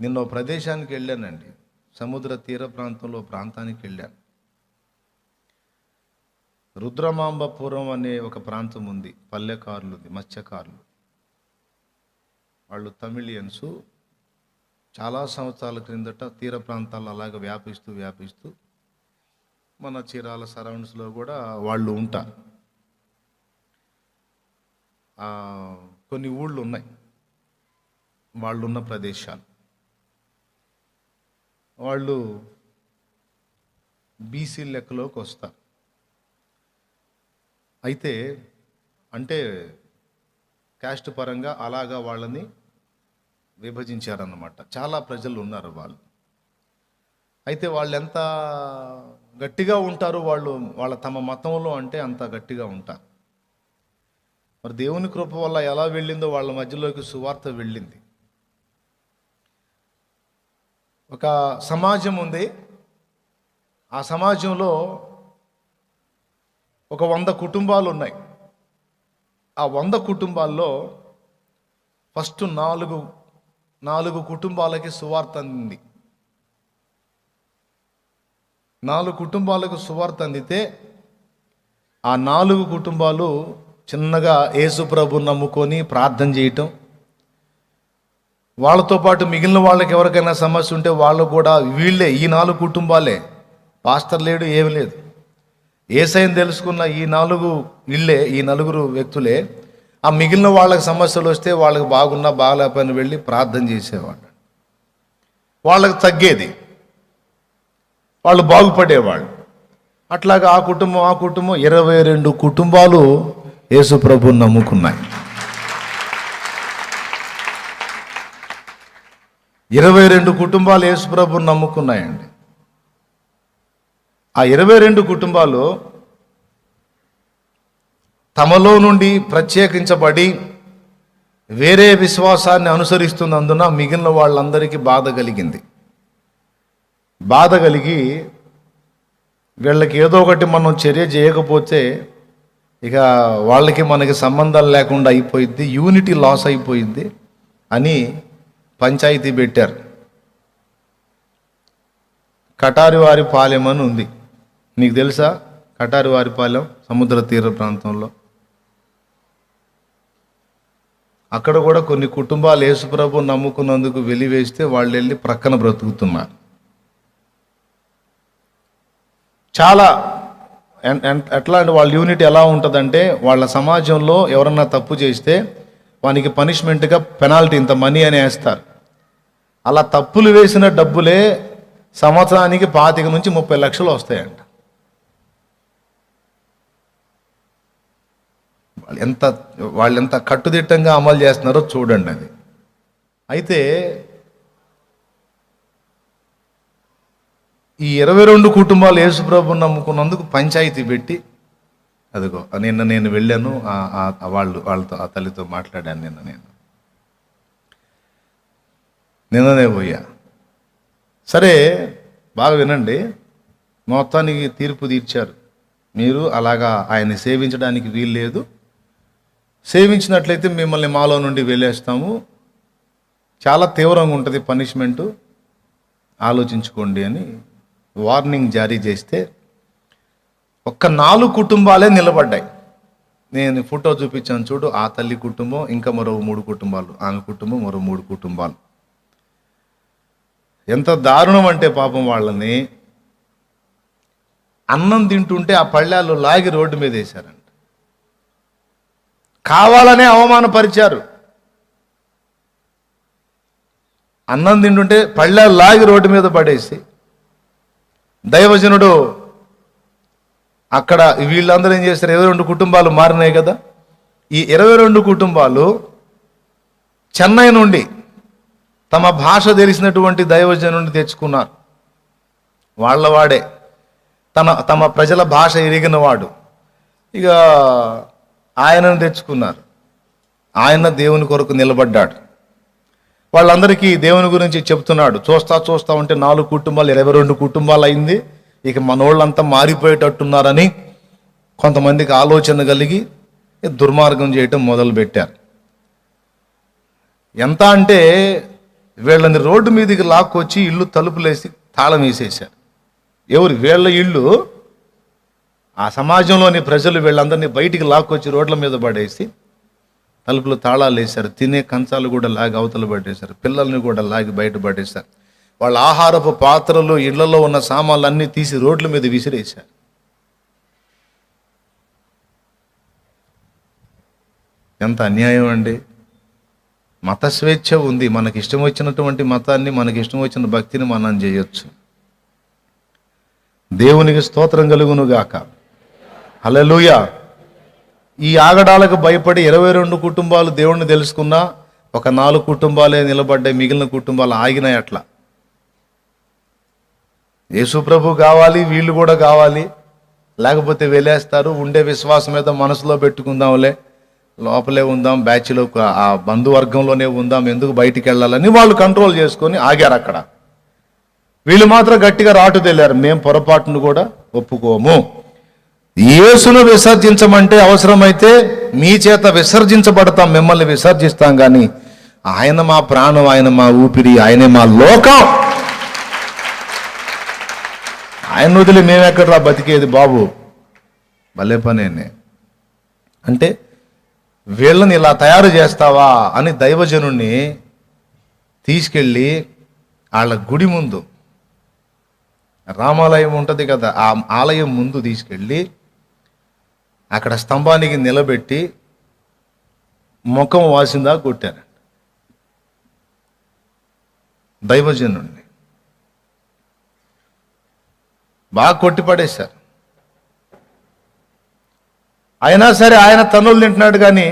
నిన్న ప్రదేశానికి వెళ్ళానండి. సముద్ర తీర ప్రాంతంలో ప్రాంతానికి వెళ్ళాను. రుద్రమాంబపురం అనే ఒక ప్రాంతం ఉంది. పల్లెకారులుది మత్స్యకారులు. వాళ్ళు తమిళియన్స్. చాలా సంవత్సరాల క్రిందట తీర ప్రాంతాలు అలాగ వ్యాపిస్తూ వ్యాపిస్తూ మన చీరాల సరౌండ్స్లో కూడా వాళ్ళు ఉంటారు కొన్ని ఊళ్ళు ఉన్నాయి వాళ్ళు ఉన్న ప్రదేశాలు. వాళ్ళు బీసీ లెక్కలోకి వస్తారు. అయితే అంటే క్యాస్ట్ పరంగా అలాగా వాళ్ళని విభజించారన్నమాట. చాలా ప్రజలు ఉన్నారు వాళ్ళు. అయితే వాళ్ళు ఎంత గట్టిగా ఉంటారు వాళ్ళు? వాళ్ళ తమ మతంలో అంటే అంత గట్టిగా ఉంటారు. మరి దేవుని కృప వల్ల ఎలా వెళ్ళిందో వాళ్ళ మధ్యలోకి సువార్త వెళ్ళింది. ఒక సమాజం ఉంది. ఆ సమాజంలో ఒక వంద కుటుంబాలు ఉన్నాయి. ఆ వంద కుటుంబాల్లో ఫస్ట్ నాలుగు నాలుగు కుటుంబాలకి సువార్త అందింది. నాలుగు కుటుంబాలకు సువార్త అందితే ఆ నాలుగు కుటుంబాలు చిన్నగా యేసుప్రభు నమ్ముకొని ప్రార్థన చేయటం వాళ్ళతో పాటు మిగిలిన వాళ్ళకి ఎవరికైనా సమస్య ఉంటే వాళ్ళు కూడా వీళ్ళే ఈ నాలుగు కుటుంబాలే. పాస్టర్ లేడు ఏమి లేదు. ఏసైని తెలుసుకున్న ఈ నాలుగు ఇళ్ళే ఈ నలుగురు వ్యక్తులే ఆ మిగిలిన వాళ్ళకి సమస్యలు వస్తే వాళ్ళకి బాగున్నా బాగలేకపోయినా వెళ్ళి ప్రార్థన చేసేవాళ్ళు. వాళ్ళకి తగ్గేది. వాళ్ళు బాగుపడేవాళ్ళు. అట్లాగా ఆ కుటుంబం ఆ కుటుంబం ఇరవై రెండు కుటుంబాలు యేసు ప్రభు నమ్ముకున్నాయి. ఇరవై రెండు కుటుంబాలు యేసుప్రభుని నమ్ముకున్నాయండి. ఆ ఇరవై రెండు కుటుంబాలు తమలో నుండి ప్రత్యేకించబడి వేరే విశ్వాసాన్ని అనుసరిస్తున్నందున మిగిలిన వాళ్ళందరికీ బాధ కలిగింది. బాధ కలిగి వీళ్ళకి ఏదో ఒకటి మనం చర్య చేయకపోతే ఇక వాళ్ళకి మనకి సంబంధాలు లేకుండా అయిపోయింది యూనిటీ లాస్ అయిపోయింది అని పంచాయతీ పెట్టారు. కటారివారి పాలెం అని ఉంది. నీకు తెలుసా? కటారివారి పాలెం సముద్ర తీర ప్రాంతంలో. అక్కడ కూడా కొన్ని కుటుంబాలు యేసుప్రభు నమ్ముకున్నందుకు వెలివేస్తే వాళ్ళు వెళ్ళి ప్రక్కన బ్రతుకుతున్నారు. చాలా ఎట్లాంటి వాళ్ళ యూనిట్ ఎలా ఉంటుందంటే వాళ్ళ సమాజంలో ఎవరన్నా తప్పు చేస్తే వానికి పనిష్మెంట్గా పెనాల్టీ ఇంత మనీ అని వేస్తారు అలా తప్పులు వేసిన డబ్బులే సంవత్సరానికి పాతిక నుంచి ముప్పై లక్షలు వస్తాయంట. ఎంత వాళ్ళు ఎంత కట్టుదిట్టంగా అమలు చేస్తున్నారో చూడండి అది. అయితే ఈ ఇరవై రెండు కుటుంబాలు యేసుప్రభుని నమ్ముకున్నందుకు పంచాయతీ పెట్టి అదిగో నిన్న నేను వెళ్ళాను వాళ్ళు వాళ్ళతో ఆ తల్లితో మాట్లాడాను నిన్న నేను. నిన్ననే పోయా. సరే బాగా వినండి. మొత్తానికి తీర్పు తీర్చారు. మీరు అలాగా ఆయన్ని సేవించడానికి వీలు లేదు సేవించినట్లయితే మిమ్మల్ని మాలో నుండి వెళ్ళేస్తాము. చాలా తీవ్రంగా ఉంటుంది పనిష్మెంటు. ఆలోచించుకోండి అని వార్నింగ్ జారీ చేస్తే ఒక్క నాలుగు కుటుంబాలే నిలబడ్డాయి. నేను ఫోటో చూపించాను చూడు ఆ తల్లి కుటుంబం ఇంకా మరో మూడు కుటుంబాలు ఆమె కుటుంబం మరో మూడు కుటుంబాలు. ఎంత దారుణం అంటే పాపం వాళ్ళని అన్నం తింటుంటే ఆ పళ్ళాలు లాగి రోడ్డు మీద వేశారంట. కావాలనే అవమానపరిచారు. అన్నం తింటుంటే పళ్ళాలు లాగి రోడ్డు మీద పడేసి దైవజనుడు అక్కడ వీళ్ళందరూ ఏం చేశారు? ఇరవై రెండు కుటుంబాలు మారినాయి కదా. ఈ ఇరవై రెండు కుటుంబాలు చెన్నై నుండి తమ భాష తెలిసినటువంటి దైవజనుని తెచ్చుకున్నారు. వాళ్ళవాడే తన తమ ప్రజల భాష ఎరిగినవాడు ఇక ఆయనను తెచ్చుకున్నారు. ఆయన దేవుని కొరకు నిలబడ్డాడు. వాళ్ళందరికీ దేవుని గురించి చెప్తున్నాడు. చూస్తా చూస్తా ఉంటే నాలుగు కుటుంబాలు ఇరవై రెండు కుటుంబాలు అయింది. ఇక మనోళ్ళంతా మారిపోయేటట్టున్నారని కొంతమందికి ఆలోచన కలిగి దుర్మార్గం చేయటం మొదలుపెట్టారు. ఎంత అంటే వీళ్ళని రోడ్డు మీదకి లాక్కొచ్చి ఇల్లు తలుపులేసి తాళం వేసేశారు. ఎవరు? వీళ్ళ ఇల్లు ఆ సమాజంలోని ప్రజలు వీళ్ళందరినీ బయటికి లాక్కొచ్చి రోడ్ల మీద పడేసి తలుపులు తాళాలు వేశారు. తినే కంచాలు కూడా లాగి అవతల పడేశారు. పిల్లల్ని కూడా లాగి బయట పడేశారు. వాళ్ళ ఆహారపు పాత్రలు ఇళ్ళలో ఉన్న సామాన్లు అన్నీ తీసి రోడ్ల మీద విసిరేశారు. ఎంత అన్యాయం అండి. మత స్వేచ్ఛ ఉంది. మనకి ఇష్టం వచ్చినటువంటి మతాన్ని మనకి ఇష్టం వచ్చిన భక్తిని మనం చేయొచ్చు దేవునికి స్తోత్రం కలుగును గాక ఈ ఆగడాలకు భయపడి ఇరవై రెండు కుటుంబాలు దేవుణ్ణి తెలుసుకున్నా ఒక నాలుగు కుటుంబాలే నిలబడ్డాయి. మిగిలిన కుటుంబాలు ఆగినాయి అట్లా. యేసుప్రభు కావాలి వీళ్ళు కూడా కావాలి. లేకపోతే వెళ్ళేస్తారు ఉండే విశ్వాసం మీద మనసులో పెట్టుకుందాంలే. లోపలే ఉందాం బ్యాచ్లో ఆ బంధువర్గంలోనే ఉందాం ఎందుకు బయటికి వెళ్ళాలని వాళ్ళు కంట్రోల్ చేసుకొని ఆగారు అక్కడ. వీళ్ళు మాత్రం గట్టిగా రాటు తెల్లారు మేము పొరపాటును కూడా ఒప్పుకోము. యేసును విసర్జించమంటే అవసరమైతే మీ చేత విసర్జించబడతాం మిమ్మల్ని విసర్జిస్తాం కానీ ఆయన మా ప్రాణం ఆయన మా ఊపిరి ఆయనే మా లోకం. ఆయన వదిలి మేమెక్కడ బతికేది బాబు? భలే పనేనే. అంటే వీళ్ళని ఇలా తయారు చేస్తావా అని దైవజనుణ్ణి తీసుకెళ్ళి వాళ్ళ గుడి ముందు రామాలయం ఉంటుంది కదా ఆ ఆలయం ముందు తీసుకెళ్ళి అక్కడ స్తంభానికి నిలబెట్టి ముఖం వాసిందా కొట్టారు దైవజనుణ్ణి. బాగా కొట్టి పడేశారు అయినా సరే ఆయన తనులు తింటున్నాడు కానీ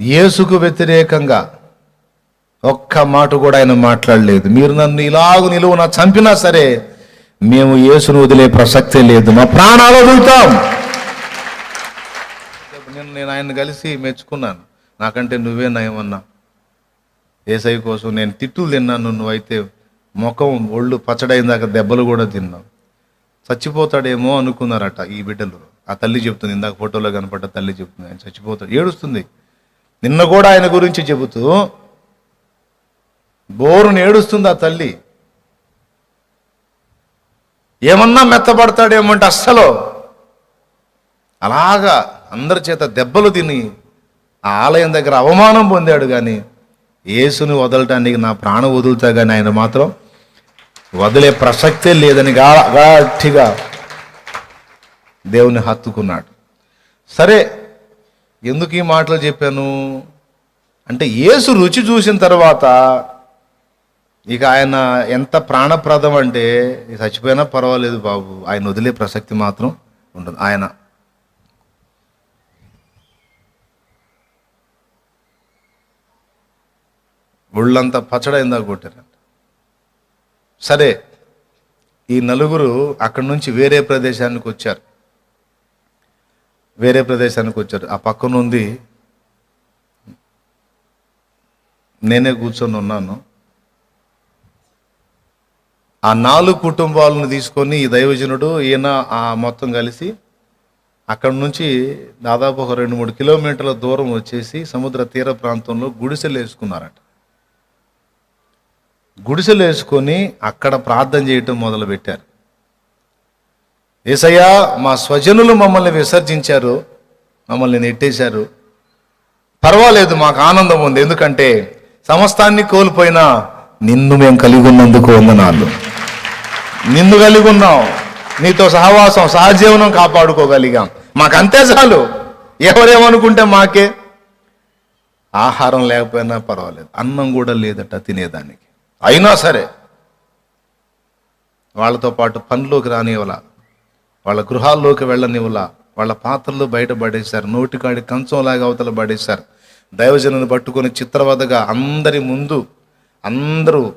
యేసుకు వ్యతిరేకంగా ఒక్క మాట కూడా ఆయన మాట్లాడలేదు. మీరు నన్ను ఇలాగ నిలువున చంపినా సరే మేము యేసును వదిలే ప్రసక్తే లేదు. మా ప్రాణాలు వదులుతాం. నేను నేను ఆయన కలిసి మెచ్చుకున్నాను. నాకంటే నువ్వే నయమన్నా. ఏసై కోసం నేను తిట్టులు తిన్నాను. నువ్వైతే ముఖం ఒళ్ళు పచ్చడైన దాకా దెబ్బలు కూడా తిన్నావు. చచ్చిపోతాడేమో అనుకున్నారట ఈ బిడ్డలు. ఆ తల్లి చెప్తుంది ఇందాక ఫోటోలో కనపడ్డ తల్లి చెప్తుంది ఆయన చచ్చిపోతాడు ఏడుస్తుంది. నిన్న కూడా ఆయన గురించి చెబుతూ బోరుని ఏడుస్తుంది ఆ తల్లి. ఏమన్నా మెత్తబడతాడేమంటే అస్సలు. అలాగా అందరి చేత దెబ్బలు తిని ఆ ఆలయం దగ్గర అవమానం పొందాడు కానీ యేసుని వదలటానికి నా ప్రాణం వదులుతా కానీ ఆయన మాత్రం వదిలే ప్రసక్తే లేదని గా గట్టిగా దేవుని హత్తుకున్నాడు. సరే ఎందుకు ఈ మాటలు చెప్పాను? అంటే యేసు రుచి చూసిన తర్వాత ఇక ఆయన ఎంత ప్రాణప్రదం అంటే చచ్చిపోయినా పర్వాలేదు బాబు ఆయన వదిలే ప్రసక్తి మాత్రం ఉండదు ఆయన. ఒళ్ళంతా పచ్చడైందా కొట్టారంట. సరే ఈ నలుగురు అక్కడి నుంచి వేరే ప్రదేశానికి వచ్చారు. వేరే ప్రదేశానికి వచ్చారు. ఆ పక్కన ఉంది. నేనే కూర్చొని ఉన్నాను. ఆ నాలుగు కుటుంబాలను తీసుకొని ఈ దైవజనుడు ఈయన ఆ మొత్తం కలిసి అక్కడి నుంచి దాదాపు ఒక రెండు మూడు కిలోమీటర్ల దూరం వచ్చేసి సముద్ర తీర ప్రాంతంలో గుడిసెలు వేసుకున్నారట. గుడిసెలు వేసుకొని అక్కడ ప్రార్థన చేయటం మొదలుపెట్టారు. ఏసయ్యా మా స్వజనులు మమ్మల్ని విసర్జించారు మమ్మల్ని నెట్టేశారు. పర్వాలేదు మాకు ఆనందం ఉంది. ఎందుకంటే సమస్తాన్ని కోల్పోయినా నిన్ను మేము కలిగి ఉన్నందుకు వందనాలు. నిన్ను కలిగి ఉన్నాం. నీతో సహవాసం సహజీవనం కాపాడుకోగలిగాం. మాకంతే చాలు. ఎవరేమనుకుంటే మాకే. ఆహారం లేకపోయినా పర్వాలేదు. అన్నం కూడా లేదట తినేదానికి. అయినా సరే వాళ్ళతో పాటు పనిలోకి రానివ్వాల? వాళ్ళ గృహాల్లోకి వెళ్ళనివ్వలా. వాళ్ళ పాత్రలు బయట పడేశారు. నోటికాడి కంచంలాగా అవతల పడేశారు. దైవజనుని పట్టుకొని చిత్రవదగా అందరి ముందు అందరూ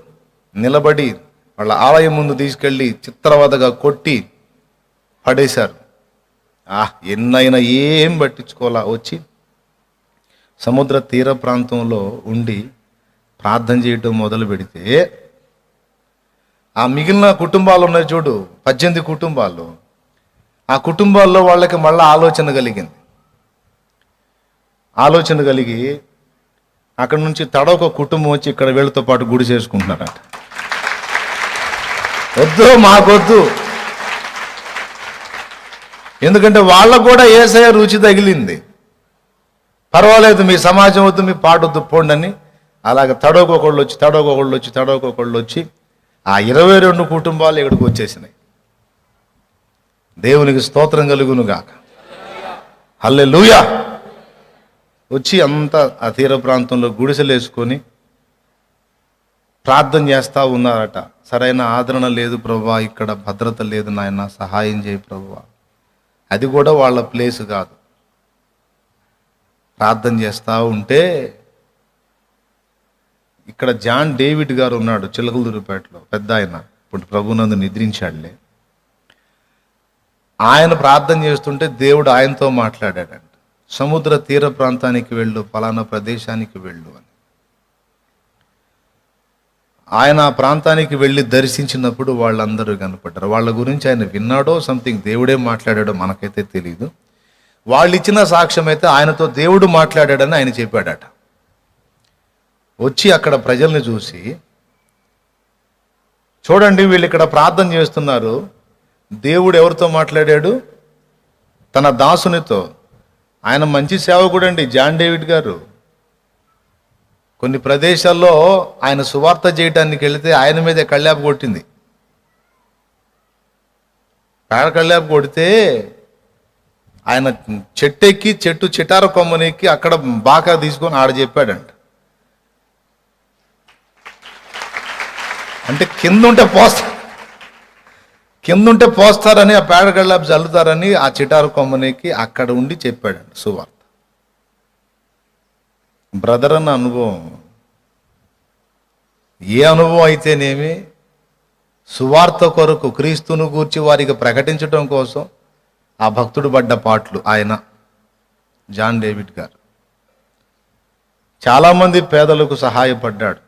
నిలబడి వాళ్ళ ఆలయం ముందు తీసుకెళ్ళి చిత్రవదగా కొట్టి పడేశారు. ఆ ఎన్నైనా ఏం పట్టించుకోవాలా? వచ్చి సముద్ర తీర ప్రాంతంలో ఉండి ప్రార్థన చేయటం మొదలు పెడితే ఆ మిగిలిన కుటుంబాలు ఉన్నాయి చూడు పద్దెనిమిది కుటుంబాలు. ఆ కుటుంబాల్లో వాళ్ళకి మళ్ళీ ఆలోచన కలిగింది. ఆలోచన కలిగి అక్కడ నుంచి తడొక కుటుంబం వచ్చి ఇక్కడ వీళ్ళతో పాటు గుడి చేసుకుంటున్నారట. వద్దు మాకొద్దు. ఎందుకంటే వాళ్ళకు కూడా ఏసయ రుచి తగిలింది. పర్వాలేదు మీ సమాజం వద్దు మీ పాట వద్దు పోండి అని. అలాగ తడోకొకళ్ళు వచ్చి తడోకొకళ్ళు వచ్చి తడోకొకళ్ళు వచ్చి ఆ ఇరవై రెండు కుటుంబాలు ఇక్కడికి వచ్చేసినాయి. దేవునికి స్తోత్రం కలుగును హల్లే లూయా వచ్చి అంతా ఆ తీర ప్రాంతంలో గుడిసెలు వేసుకొని ప్రార్థన చేస్తూ ఉన్నారట. సరైన ఆదరణ లేదు ప్రభా ఇక్కడ భద్రత లేదు నాయన సహాయం చేయి ప్రభా. అది కూడా వాళ్ళ ప్లేస్ కాదు. ప్రార్థన చేస్తూ ఉంటే ఇక్కడ జాన్ డేవిడ్ గారు ఉన్నాడు చిలకలదూరుపేటలో పెద్ద ఆయన ఇప్పుడు ప్రభునందు నిద్రించాడులే. ఆయన ప్రార్థన చేస్తుంటే దేవుడు ఆయనతో మాట్లాడాడంట. సముద్ర తీర ప్రాంతానికి వెళ్ళు ఫలానా ప్రదేశానికి వెళ్ళు అని. ఆయన ఆ ప్రాంతానికి వెళ్ళి దర్శించినప్పుడు వాళ్ళందరూ కనపడ్డారు. వాళ్ళ గురించి ఆయన విన్నాడో సంథింగ్ దేవుడే మాట్లాడాడో మనకైతే తెలియదు వాళ్ళు ఇచ్చిన సాక్ష్యం అయితే ఆయనతో దేవుడు మాట్లాడాడని ఆయన చెప్పాడట. వచ్చి అక్కడ ప్రజల్ని చూసి చూడండి వీళ్ళు ఇక్కడ ప్రార్థన చేస్తున్నారు. దేవుడు ఎవరితో మాట్లాడాడు? తన దాసునితో. ఆయన మంచి సేవకుడు అండి జాన్ డేవిడ్ గారు. కొన్ని ప్రదేశాల్లో ఆయన సువార్త చేయటానికి వెళితే ఆయన మీదే కళ్ళాపు కొట్టింది. పేడ కళ్ళాపు కొడితే ఆయన చెట్టు ఎక్కి చెట్టు చిటార కొమ్మనెక్కి అక్కడ బాకా తీసుకొని ఆడ చెప్పాడంట. అంటే కింద ఉంటే పోస్తా కింద ఉంటే పోస్తారని ఆ పేడగళ్ళ చల్లుతారని ఆ చిటారు కొమ్మనికి అక్కడ ఉండి చెప్పాడు సువార్త. బ్రదర్ అన్న అనుభవం. ఏ అనుభవం అయితేనేమి సువార్త కొరకు క్రీస్తును గూర్చి వారికి ప్రకటించడం కోసం ఆ భక్తుడు పడ్డ పాటలు ఆయన జాన్ డేవిడ్ గారు. చాలామంది పేదలకు సహాయపడ్డాడు.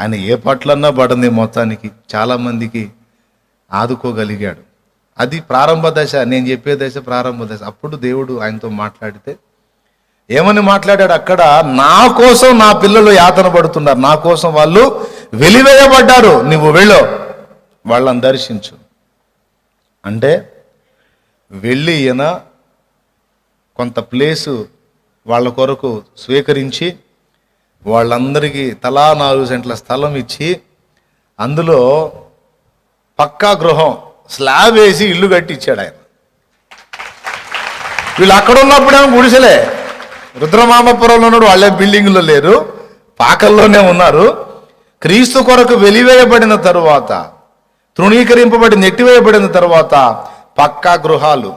ఆయన ఏ పట్లన్నా పడింది మొత్తానికి. చాలామందికి ఆదుకోగలిగాడు. అది ప్రారంభ దశ నేను చెప్పే దశ ప్రారంభ దశ. అప్పుడు దేవుడు ఆయనతో మాట్లాడితే ఏమని మాట్లాడాడు అక్కడ? నా కోసం నా పిల్లలు యాతన పడుతున్నారు. నా కోసం వాళ్ళు వెలివేయబడ్డారు. నువ్వు వెళ్ళు. వాళ్ళని దర్శించు. అంటే వెళ్ళి ఈయన కొంత ప్లేసు వాళ్ళ కొరకు స్వీకరించి వాళ్ళందరికీ తలా నాలుగు సెంట్ల స్థలం ఇచ్చి అందులో పక్కా గృహం స్లాబ్ వేసి ఇల్లు కట్టించాడు ఆయన. వీళ్ళు అక్కడ ఉన్నప్పుడేమో గుడిసెలే. రుద్రమామపురంలో ఉన్నాడు వాళ్ళే బిల్డింగ్లో లేరు పాకల్లోనే ఉన్నారు. క్రీస్తు కొరకు వెలివేయబడిన తరువాత తృణీకరింపబడి నెట్టివేయబడిన తరువాత పక్కా గృహాలు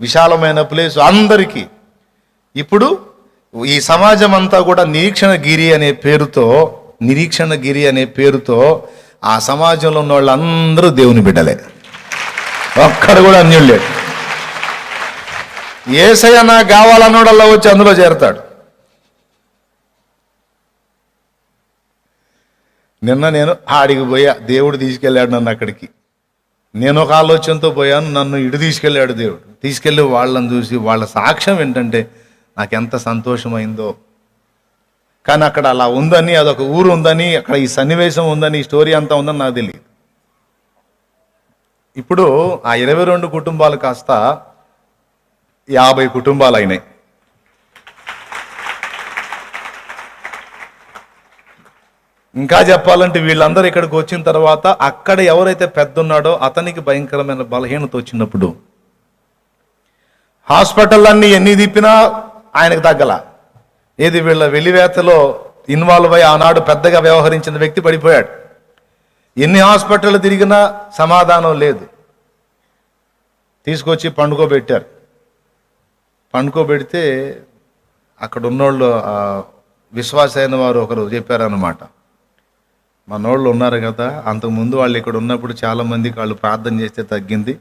విశాలమైన ప్లేస్ అందరికీ. ఇప్పుడు ఈ సమాజం అంతా కూడా నిరీక్షణ గిరి అనే పేరుతో నిరీక్షణ గిరి అనే పేరుతో ఆ సమాజంలో ఉన్న వాళ్ళందరూ దేవుని బిడ్డలే. ఒక్కడు కూడా అన్యుళ్ళే లేడు. ఏసయ్య నాకు కావాలన్నోడల్లా వచ్చి అందులో చేరతాడు. నిన్న నేను ఆడికి పోయా దేవుడు తీసుకెళ్ళాడు నన్ను అక్కడికి. నేను ఒక ఆలోచనతో పోయాను నన్ను ఇటు తీసుకెళ్ళాడు దేవుడు. తీసుకెళ్ళి వాళ్ళని చూసి వాళ్ళ సాక్ష్యం ఏంటంటే నాకు ఎంత సంతోషమైందో కానీ అక్కడ అలా ఉందని అదొక ఊరు ఉందని అక్కడ ఈ సన్నివేశం ఉందని ఈ స్టోరీ అంతా ఉందని నాకు తెలియదు ఇప్పుడు ఆ ఇరవై రెండు కుటుంబాలు కాస్త యాభై కుటుంబాలు అయినాయి. ఇంకా చెప్పాలంటే వీళ్ళందరూ ఇక్కడికి వచ్చిన తర్వాత అక్కడ ఎవరైతే పెద్ద ఉన్నాడో అతనికి భయంకరమైన బలహీనత వచ్చినప్పుడు హాస్పిటల్ ఎన్ని తిప్పినా ఆయనకు తగ్గల. ఏది వీళ్ళ వెలివేతలో ఇన్వాల్వ్ అయ్యి ఆనాడు పెద్దగా వ్యవహరించిన వ్యక్తి పడిపోయాడు. ఎన్ని హాస్పిటల్ తిరిగినా సమాధానం లేదు. తీసుకొచ్చి పండుకోబెట్టారు. పండుకోబెడితే అక్కడ ఉన్నోళ్ళు ఆ, విశ్వాసైన వారు ఒకరు చెప్పారనమాట మనోళ్ళు ఉన్నారు కదా అంతకుముందు వాళ్ళు ఇక్కడ ఉన్నప్పుడు చాలామందికి వాళ్ళు ప్రార్థన చేస్తే తగ్గింది.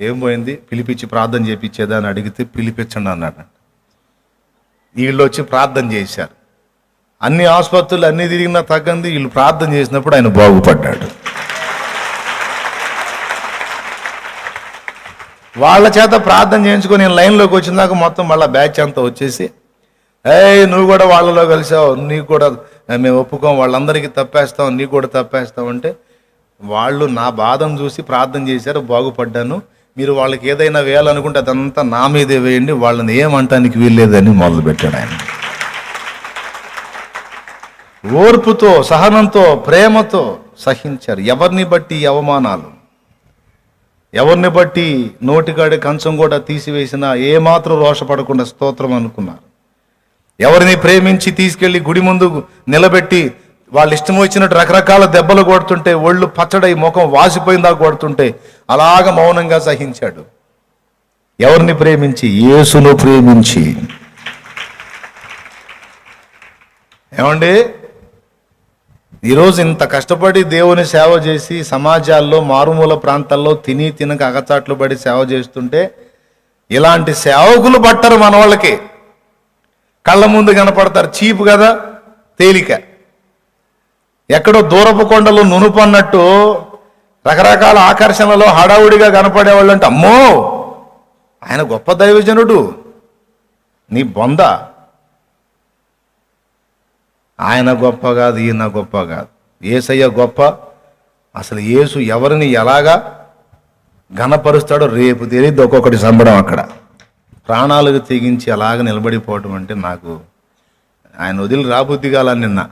ఏం పోయింది? పిలిపించి ప్రార్థన చేయించేదా అని అడిగితే పిలిపించండి అన్నాడు. వీళ్ళు వచ్చి ప్రార్థన చేశారు. అన్ని ఆసుపత్రులు అన్ని తిరిగినా తగ్గంది వీళ్ళు ప్రార్థన చేసినప్పుడు ఆయన బాగుపడ్డాడు. వాళ్ళ చేత ప్రార్థన చేయించుకొని నేను లైన్లోకి వచ్చినాక మొత్తం మళ్ళీ బ్యాచ్ అంతా వచ్చేసి ఏ నువ్వు కూడా వాళ్ళలో కలిసావు నీకు కూడా మేము ఒప్పుకోం వాళ్ళందరికీ తప్పేస్తాం నీకు కూడా తప్పేస్తాం అంటే వాళ్ళు నా బాధను చూసి ప్రార్థన చేశారు బాగుపడ్డాను. మీరు వాళ్ళకి ఏదైనా వేయాలనుకుంటే అదంతా నా మీదే వేయండి వాళ్ళని ఏమంటానికి వీల్లేదని మొదలుపెట్టాడు ఆయన. ఓర్పుతో సహనంతో ప్రేమతో సహించారు. ఎవరిని బట్టి అవమానాలు? ఎవరిని బట్టి నోటికాడి కంచం కూడా తీసివేసినా ఏమాత్రం రోషపడకుండా స్తోత్రం అనుకున్నారు? ఎవరిని ప్రేమించి తీసుకెళ్ళి గుడి ముందు నిలబెట్టి వాళ్ళు ఇష్టం వచ్చినట్టు రకరకాల దెబ్బలు కొడుతుంటే ఒళ్ళు పచ్చడై ముఖం వాసిపోయిందా కొడుతుంటే అలాగ మౌనంగా సహించాడు. ఎవరిని ప్రేమించి? యేసును ప్రేమించి. ఏమండి? ఈరోజు ఇంత కష్టపడి దేవుని సేవ చేసి సమాజాల్లో మారుమూల ప్రాంతాల్లో తిని తినక అగచాట్లు పడి సేవ చేస్తుంటే ఇలాంటి సేవకులు పట్టరు మన వాళ్ళకి కళ్ళ ముందు కనపడతారు చీపు కదా తేలిక. ఎక్కడో దూరపు కొండలు నునుపు అన్నట్టు రకరకాల ఆకర్షణలో హడావుడిగా కనపడేవాళ్ళు అంటే అమ్మో! ఆయన గొప్ప దైవజనుడు. నీ బొంద. ఆయన గొప్ప కాదు ఈయన గొప్ప కాదు. ఏసయ్య గొప్ప. అసలు యేసు ఎవరిని ఎలాగా ఘనపరుస్తాడో రేపు తెలియదు ఒక్కొక్కటి సంబడం అక్కడ. ప్రాణాలకు తెగించి అలాగ నిలబడిపోవటం అంటే నాకు ఆయన వదిలి రాబుద్ది కాల నిన్న.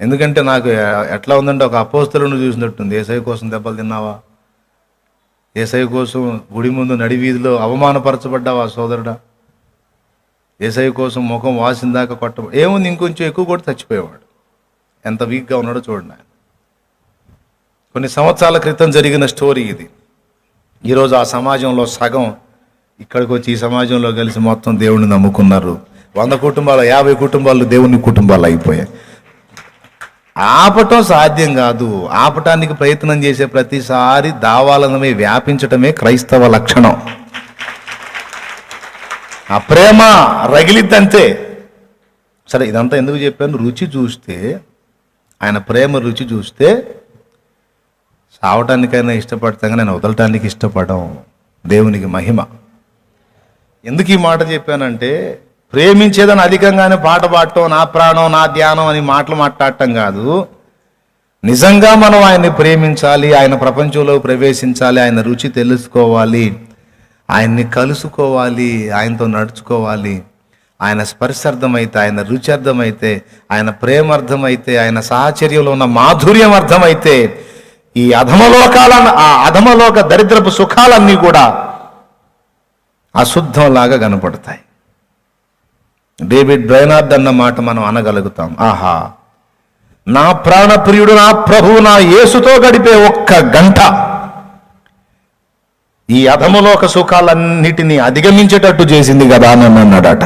ఎందుకంటే నాకు ఎట్లా ఉందంటే ఒక అపోస్తలను చూసినట్టుంది. ఏసై కోసం దెబ్బలు తిన్నావా? ఏసై కోసం గుడి ముందు నడి వీధిలో అవమానపరచబడ్డావా సోదరుడా? ఏసై కోసం ముఖం వాసిందాకా కొట్ట ఏముంది ఇంకొంచెం ఎక్కువ కూడా చచ్చిపోయేవాడు. ఎంత వీక్గా ఉన్నాడో చూడండి ఆయన. కొన్ని సంవత్సరాల క్రితం జరిగిన స్టోరీ ఇది. ఈరోజు ఆ సమాజంలో సగం ఇక్కడికి వచ్చి ఈ సమాజంలో కలిసి మొత్తం దేవుణ్ణి నమ్ముకున్నారు. వంద కుటుంబాలు యాభై కుటుంబాలు దేవుని కుటుంబాలు అయిపోయాయి. ఆపటం సాధ్యం కాదు. ఆపటానికి ప్రయత్నం చేసే ప్రతిసారి దావాలనమే వ్యాపించటమే క్రైస్తవ లక్షణం. ఆ ప్రేమ రగిలిద్దంతే. సరే ఇదంతా ఎందుకు చెప్పాను? రుచి చూస్తే ఆయన ప్రేమ రుచి చూస్తే సావటానికైనా ఇష్టపడతాగా నేను వదలటానికి ఇష్టపడం దేవునికి మహిమ. ఎందుకు ఈ మాట చెప్పానంటే ప్రేమించేదని అధికంగానే పాట పాడటం నా ప్రాణం నా ధ్యానం అని మాటలు మాట్లాడటం కాదు. నిజంగా మనం ఆయన్ని ప్రేమించాలి ఆయన ప్రపంచంలో ప్రవేశించాలి ఆయన రుచి తెలుసుకోవాలి ఆయన్ని కలుసుకోవాలి ఆయనతో నడుచుకోవాలి. ఆయన స్పర్శర్థమైతే ఆయన రుచి అర్థమైతే ఆయన ప్రేమ అర్థమైతే ఆయన సాహచర్యంలో ఉన్న మాధుర్యం అర్థమైతే ఈ అధమలోకాల ఆ అధమలోక దరిద్రపు సుఖాలన్నీ కూడా అశుద్ధంలాగా కనపడతాయి. డేవిడ్ బ్రైనార్డ్ అన్న మాట మనం అనగలుగుతాం. ఆహా. నా ప్రాణప్రియుడు నా ప్రభువు నా యేసుతో గడిపే ఒక్క గంట ఈ అధమలోక సుఖాలన్నిటినీ అధిగమించేటట్టు చేసింది కదా అని అన్నాడట.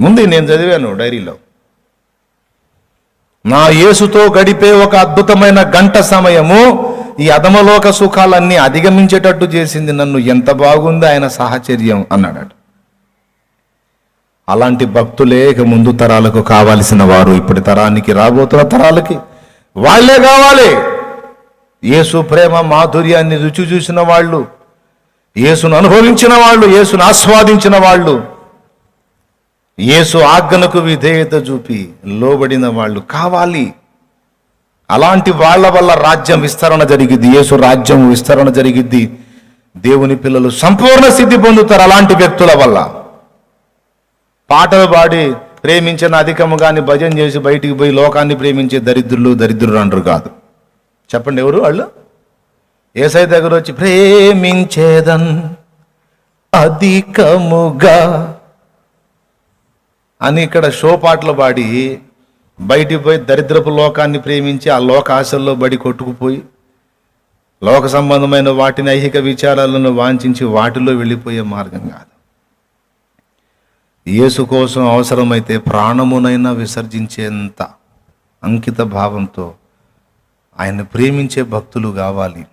ముందు నేను చదివాను డైరీలో. నా యేసుతో గడిపే ఒక అద్భుతమైన గంట సమయము ఈ అధమలోక సుఖాలన్నీ అధిగమించేటట్టు చేసింది నన్ను ఎంత బాగుంది ఆయన సాహచర్యం అన్నాడట. అలాంటి భక్తులే ఇక ముందు తరాలకు కావాల్సిన వారు. ఇప్పటి తరానికి రాబోతున్న తరాలకి వాళ్ళే కావాలి. యేసు ప్రేమ మాధుర్యాన్ని రుచి చూసిన వాళ్ళు యేసును అనుభవించిన వాళ్ళు యేసును ఆస్వాదించిన వాళ్ళు యేసు ఆజ్ఞలకు విధేయత చూపి లోబడిన వాళ్ళు కావాలి. అలాంటి వాళ్ళ వల్ల రాజ్యం విస్తరణ జరిగిద్ది యేసు రాజ్యం విస్తరణ జరిగిద్ది. దేవుని పిల్లలు సంపూర్ణ సిద్ధి పొందుతారు అలాంటి వ్యక్తుల వల్ల. పాటలు పాడి ప్రేమించిన అధికము కానీ భజన చేసి బయటికి పోయి లోకాన్ని ప్రేమించే దరిద్రులు దరిద్రులు అంటారు కాదు. చెప్పండి ఎవరు వాళ్ళు? ఏసై దగ్గర వచ్చి ప్రేమించేదన్ అధికముగా అని ఇక్కడ షో పాటలు పాడి బయటికి పోయి దరిద్రపు లోకాన్ని ప్రేమించి ఆ లోక ఆశల్లో బడి కొట్టుకుపోయి లోక సంబంధమైన వాటిని ఐహిక విచారాలను వాంఛించి వాటిలో వెళ్ళిపోయే మార్గం కాదు. యేసు కోసం అవసరమైతే ప్రాణమునైనా విసర్జించేంత అంకిత భావంతో ఆయన ప్రేమించే భక్తులు కావాలి.